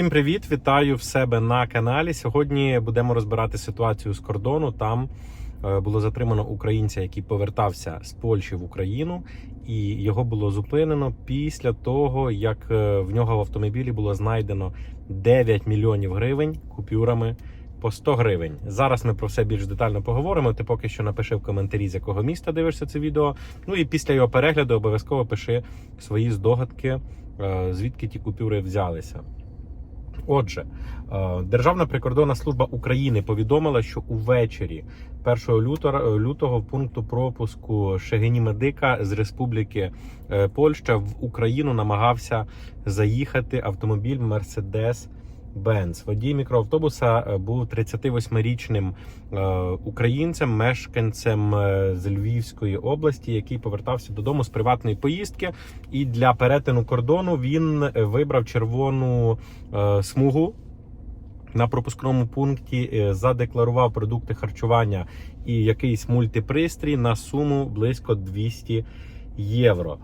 Всім привіт! Вітаю в себе на каналі. Сьогодні будемо розбирати ситуацію з кордону. Там е, було затримано українця, який повертався з Польщі в Україну, і його було зупинено після того, як е, в нього в автомобілі було знайдено 9 мільйонів гривень купюрами по 100 гривень. Зараз ми про все більш детально поговоримо. Ти поки що напиши в коментарі, з якого міста дивишся це відео. Ну і після його перегляду обов'язково пиши свої здогадки, е, звідки ті купюри взялися. Отже, е, Державна прикордонна служба України повідомила, що увечері 1 лютого, лютого в пункту пропуску Шегині Медика з Республіки е, Польща в Україну намагався заїхати автомобіль Mercedes Benz. Водій мікроавтобуса е, був 38-річним е, українцем, мешканцем е, з Львівської області, який повертався додому з приватної поїздки. І для перетину кордону він вибрав червону смугу. На пропускному пункті задекларував продукти харчування і якийсь мультипристрій на суму близько 200 євро.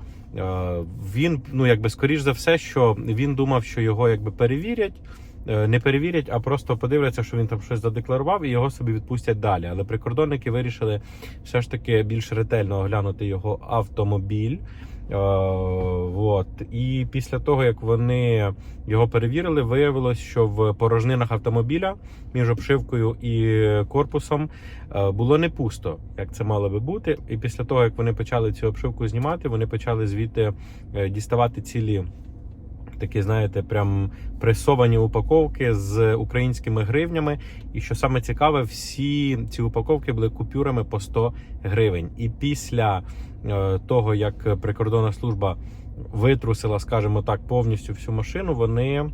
Він, ну якби скоріш за все, що він думав, що його якби перевірять. Е, Не перевірять, а просто подивляться, що він там щось задекларував, і його собі відпустять далі. Але прикордонники вирішили все ж таки більш ретельно оглянути його автомобіль. Е, вот. І після того, як вони його перевірили, виявилось, що в порожнинах автомобіля між обшивкою і корпусом е, було не пусто, як це мало би бути. І після того, як вони почали цю обшивку знімати, вони почали звідти діставати цілі. Такі, знаєте, прям пресовані упаковки з українськими гривнями. І що саме цікаве, всі ці упаковки були купюрами по 100 гривень. І після е, того, як прикордонна служба витрусила, скажімо так, повністю всю машину, вони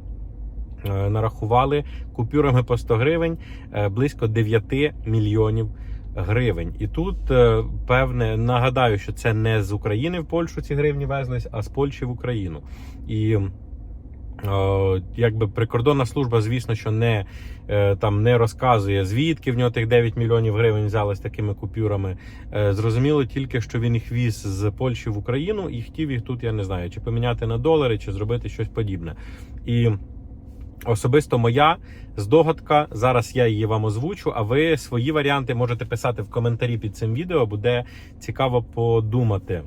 е, нарахували купюрами по 100 гривень е, близько 9 мільйонів гривень. І тут певне нагадаю, що це не з України в Польщу ці гривні везлись, а з Польщі в Україну. І якби прикордонна служба, звісно, що не е, там не розказує, звідки в нього тих 9 мільйонів гривень взялось такими купюрами. Е, Зрозуміло тільки, що він їх віз з Польщі в Україну і хотів їх тут, я не знаю, чи поміняти на долари, чи зробити щось подібне. І Особисто моя здогадка. Зараз я її вам озвучу. А ви свої варіанти можете писати в коментарі під цим відео. Буде цікаво подумати.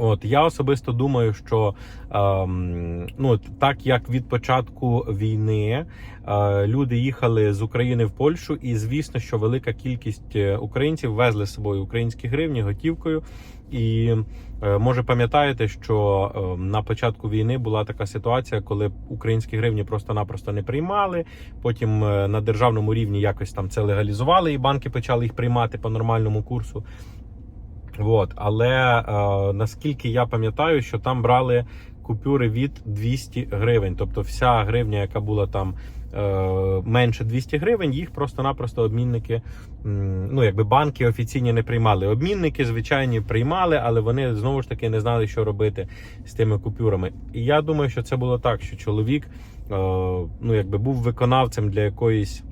От я особисто думаю, що ем, ну так як від початку війни е, люди їхали з України в Польщу, і звісно, що велика кількість е, українців везли з собою українські гривні готівкою. І е, може пам'ятаєте, що е, на початку війни була така ситуація, коли українські гривні просто-напросто не приймали. Потім е, на державному рівні якось там це легалізували, і банки почали їх приймати по нормальному курсу. От, але е, наскільки я пам'ятаю, що там брали купюри від 200 гривень. Тобто вся гривня, яка була там е, менше 200 гривень, їх просто-напросто обмінники, ну якби банки офіційні не приймали. Обмінники, звичайні, приймали, але вони знову ж таки не знали, що робити з тими купюрами. І я думаю, що це було так, що чоловік е, ну, якби був виконавцем для якоїсь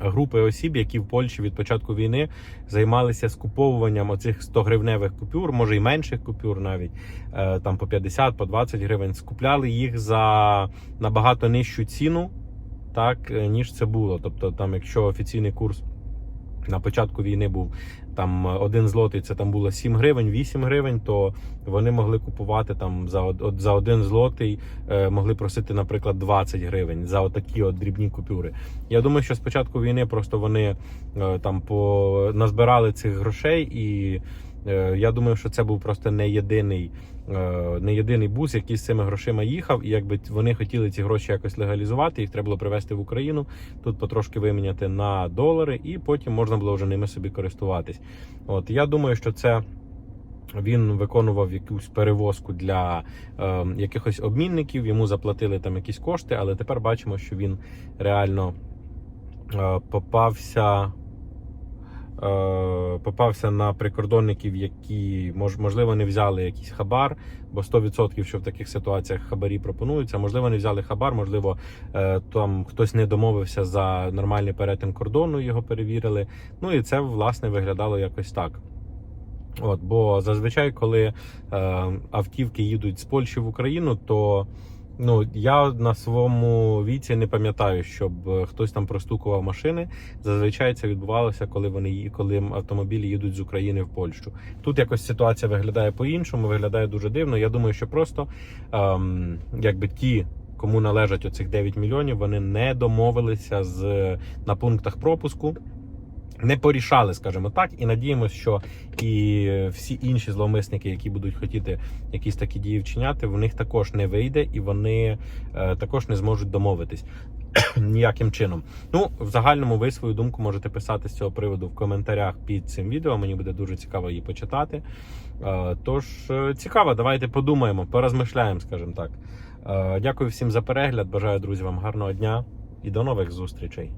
групи осіб, які в Польщі від початку війни займалися скуповуванням оцих 100 гривневих купюр, може й менших купюр, навіть е, там по 50, по 20 гривень. Скупляли їх за набагато нижчу ціну, так е, ніж це було. Тобто, там, якщо офіційний курс на початку війни був там один злотий, це там було 7 гривень, 8 гривень, то вони могли купувати там за од- за один злотий, е, могли просити, наприклад, 20 гривень за отакі от дрібні купюри. Я думаю, що з початку війни просто вони е, там по назбирали цих грошей, і е, я думаю, що це був просто не єдиний. Е, Не єдиний бус, який з цими грошима їхав, і якби вони хотіли ці гроші якось легалізувати, їх треба було привезти в Україну, тут потрошки виміняти на долари, і потім можна було вже ними собі користуватись. От я думаю, що це він виконував якусь перевозку для е, якихось обмінників, йому заплатили там якісь кошти, але тепер бачимо, що він реально е, попався. Е, Попався на прикордонників, які можливо не взяли якийсь хабар, бо 100% що в таких ситуаціях хабарі пропонуються. Можливо, не взяли хабар, можливо, е, там хтось не домовився за нормальний перетин кордону, його перевірили. Ну і це власне виглядало якось так. От, бо зазвичай, коли е, автівки їдуть з Польщі в Україну, то Ну, я на своєму віці не пам'ятаю, щоб е, хтось там простукував машини. Зазвичай це відбувалося, коли вони коли автомобілі їдуть з України в Польщу. Тут якось ситуація виглядає по-іншому, виглядає дуже дивно. Я думаю, що просто ем, якби ті. Кому належать оцих 9 мільйонів, вони не домовилися з на пунктах пропуску, не порішали, скажімо так, і надіємося, що і всі інші зловмисники, які будуть хотіти якісь такі дії вчиняти, в них також не вийде, і вони е, також не зможуть домовитись ніяким чином. Ну, в загальному ви свою думку можете писати з цього приводу в коментарях під цим відео. Мені буде дуже цікаво її почитати. Е, Тож е, цікаво, давайте подумаємо, порозмишляємо, скажімо так. Дякую всім за перегляд. Бажаю друзі вам гарного дня і до нових зустрічей.